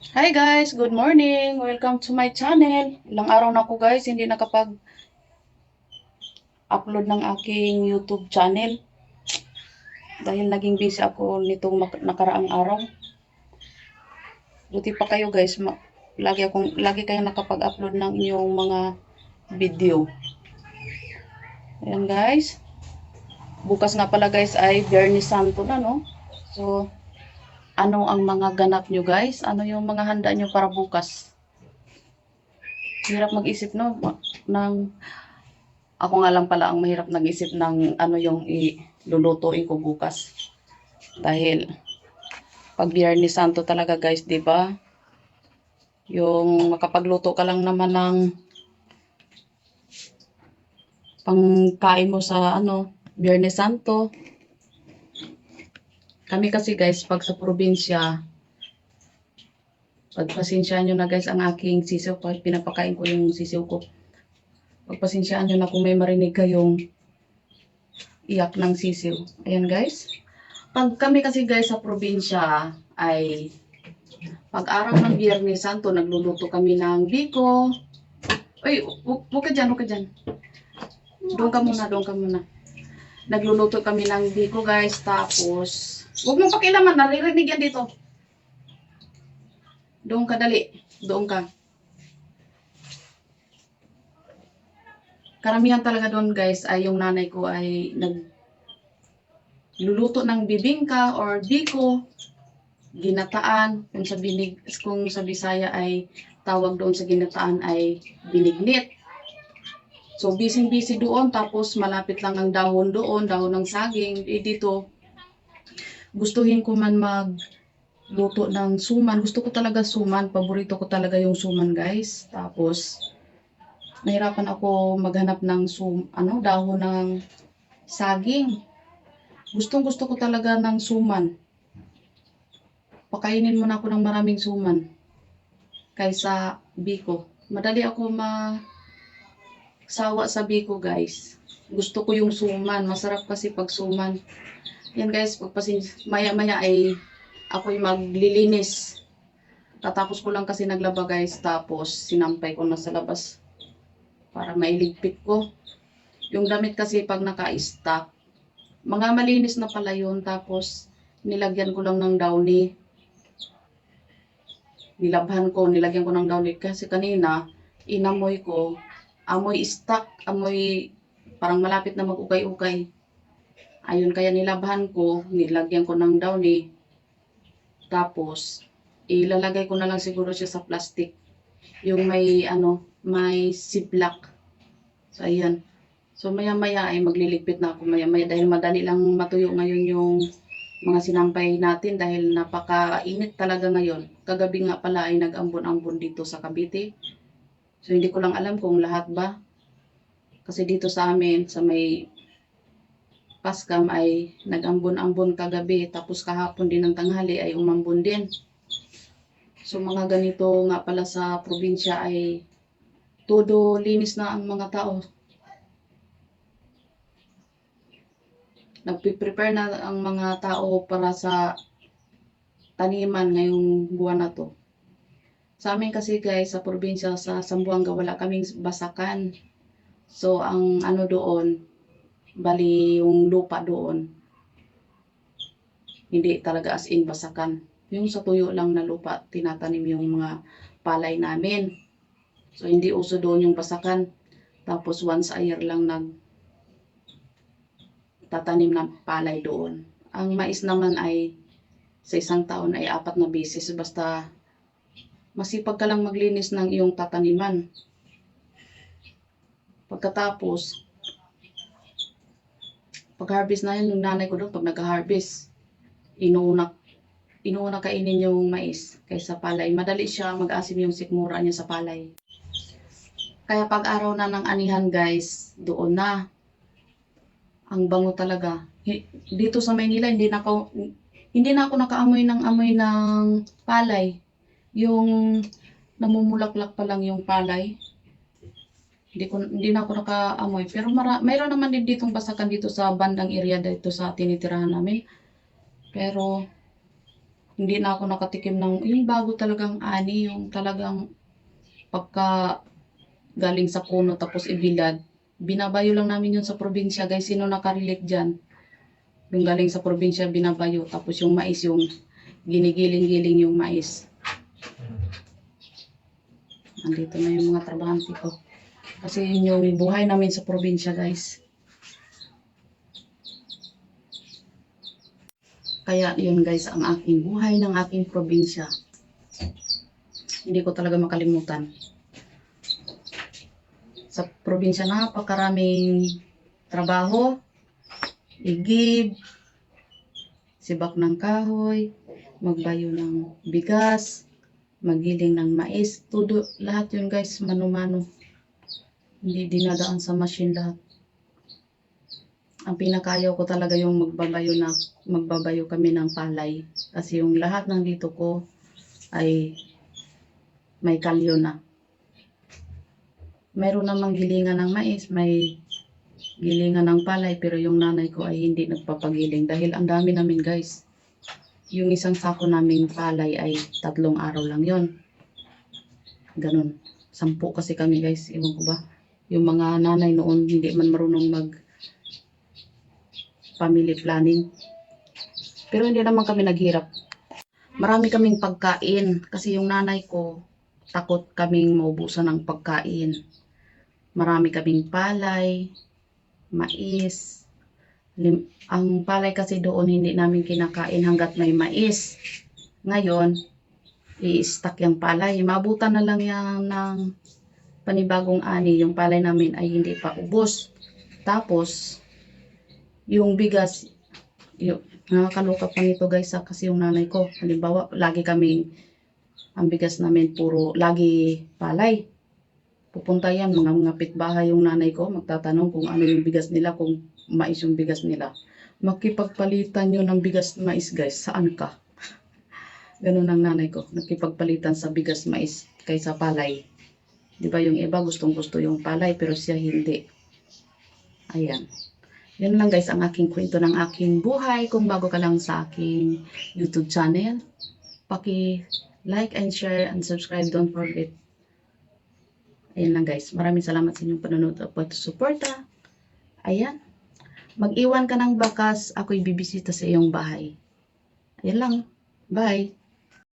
Hi guys, good morning. Welcome to my channel. Ilang araw na ako guys, hindi nakapag upload ng aking YouTube channel. Dahil naging busy ako nitong nakaraang araw. Buti pa kayo guys, lagi akong lagi kayong nakapag-upload ng inyong mga video. Ayan guys. Bukas nga pala guys ay Biyernes Santo na no. So, ano ang mga ganap nyo guys? Ano yung mga handa nyo para bukas? Hirap mag-isip no? Ma- Ng, ako nga lang pala ang mahirap nag-isip ng ano yung ilulutuin ko bukas. Dahil pag Biyernes Santo talaga guys, di ba? Yung makapagluto ka lang naman ng pangkain mo sa ano, Biyernes Santo. Kami kasi guys, pag sa probinsya, pagpasensyaan nyo na guys ang aking sisiw ko, pinapakain ko yung sisiw ko. Pagpasensyaan nyo na kung may marinig kayong iyak ng sisiw. Ayan guys. Pag kami kasi guys sa probinsya ay pag araw ng Biyernes Santo, nagluluto kami ng biko. Uy, hu- huwag ka dyan, huwag ka dyan. Doon ka muna, doon ka muna. Nagluluto kami ng biko guys, tapos Huwag mong pakilaman, naririnig yan dito. Doon ka, dali. Doon ka. Karamihan talaga doon guys ay yung nanay ko ay nag luluto ng bibingka or biko, ginataan, kung sa binig, kung sa Bisaya ay tawag doon sa ginataan ay binignit. So busy-busy doon tapos malapit lang ang dahon doon, dahon ng saging. Eh, dito gustuhin ko man mag luto ng suman. Gusto ko talaga suman. Paborito ko talaga yung suman, guys. Tapos, nahirapan ako maghanap ng sum, ano, dahon ng saging. Gustong gusto ko talaga ng suman. Pakainin mo na ako ng maraming suman. Kaysa biko. Madali ako ma sawa sa biko, guys. Gusto ko yung suman. Masarap kasi pag suman. Yan guys, pagpasin maya-maya ay ako'y maglilinis. Tatapos ko lang kasi naglaba guys, tapos sinampay ko na sa labas para mailigpit ko. Yung damit kasi pag naka-stack, mga malinis na pala yun, tapos nilagyan ko lang ng downy. Nilabhan ko, nilagyan ko ng downy kasi kanina, inamoy ko, amoy stock, amoy parang malapit na mag-ukay-ukay. Ayun, kaya nilabhan ko, nilagyan ko ng downy. Tapos, ilalagay ko na lang siguro siya sa plastic. Yung may, ano, may ziplock. So, ayan. So, maya-maya ay magliligpit na ako maya-maya dahil madali lang matuyo ngayon yung mga sinampay natin dahil napakainit talaga ngayon. Kagabi nga pala ay nag-ambon-ambon dito sa Cavite. So, hindi ko lang alam kung lahat ba. Kasi dito sa amin, sa may Paskam ay nag-ambon-ambon kagabi tapos kahapon din ng tanghali ay umambon din. So mga ganito nga pala sa probinsya ay todo linis na ang mga tao. Nagpe-prepare na ang mga tao para sa taniman ngayong buwan na to. Sa amin kasi guys, sa probinsya, sa Sambuanga, wala kaming basakan. So, ang ano doon, bali yung lupa doon hindi talaga as in basakan. Yung sa tuyo lang na lupa tinatanim yung mga palay namin. So hindi uso doon yung basakan. Tapos once a year lang nag tatanim ng palay doon. Ang mais naman ay sa isang taon ay apat na beses basta masipag ka lang maglinis ng iyong tataniman pagkatapos pag-harvest na yun, yung nanay ko doon, pag nag-harvest, inuuna, inuuna kainin yung mais kaysa palay. Madali siya mag-asim yung sikmura niya sa palay. Kaya pag araw na ng anihan guys, doon na. Ang bango talaga. Dito sa Maynila, hindi na ako, hindi na ako nakaamoy ng amoy ng palay. Yung namumulaklak pa lang yung palay. Hindi ko hindi na ako nakaamoy. Pero mara, mayroon naman din ditong basakan dito sa bandang area dito sa tinitirahan namin. Pero hindi na ako nakatikim ng yung bago talagang ani, yung talagang pagka galing sa puno tapos ibilad. Binabayo lang namin yun sa probinsya, guys. Sino nakarelate dyan? Yung galing sa probinsya, binabayo. Tapos yung mais, yung ginigiling-giling yung mais. Andito na yung mga trabahante ko. Kasi yun yung buhay namin sa probinsya, guys. Kaya yun guys, ang aking buhay ng aking probinsya. Hindi ko talaga makalimutan. Sa probinsya napakaraming trabaho, igib, sibak ng kahoy, magbayo ng bigas, magiling ng mais, tudo, lahat yun guys, mano-mano. Hindi dinadaan sa machine lahat. Ang pinakayaw ko talaga yung magbabayo na magbabayo kami ng palay. Kasi yung lahat ng dito ko ay may kalyo na. Meron namang gilingan ng mais, may gilingan ng palay, pero yung nanay ko ay hindi nagpapagiling dahil ang dami namin guys. Yung isang sako naming palay ay tatlong araw lang yon. Ganun. Sampu kasi kami guys, iwan ko ba. Yung mga nanay noon hindi man marunong mag family planning. Pero hindi naman kami naghirap. Marami kaming pagkain kasi yung nanay ko takot kaming maubusan ng pagkain. Marami kaming palay, mais. Lim- ang palay kasi doon hindi namin kinakain hanggat may mais. Ngayon, i-stack yung palay. Mabutan na lang yan ng panibagong ani. Yung palay namin ay hindi pa ubos. Tapos, yung bigas, yung, nakakaloka pa nito guys ha, kasi yung nanay ko, halimbawa, lagi kaming, ang bigas namin puro, lagi palay. Pupunta yan, mga mga pitbahay yung nanay ko, magtatanong kung ano yung bigas nila, kung mais yung bigas nila. Makipagpalitan yun ng bigas mais guys, saan ka? Ganun ang nanay ko, nakipagpalitan sa bigas mais kaysa palay. Di ba yung iba gustong gusto yung palay pero siya hindi. Ayan. Yun lang guys ang aking kwento ng aking buhay. Kung bago ka lang sa aking YouTube channel, paki like and share and subscribe. Don't forget. Ayan lang guys. Maraming salamat sa inyong panonood at pagsusuporta. Ayan. Mag-iwan ka ng bakas. Ako'y bibisita sa iyong bahay. Ayan lang. Bye.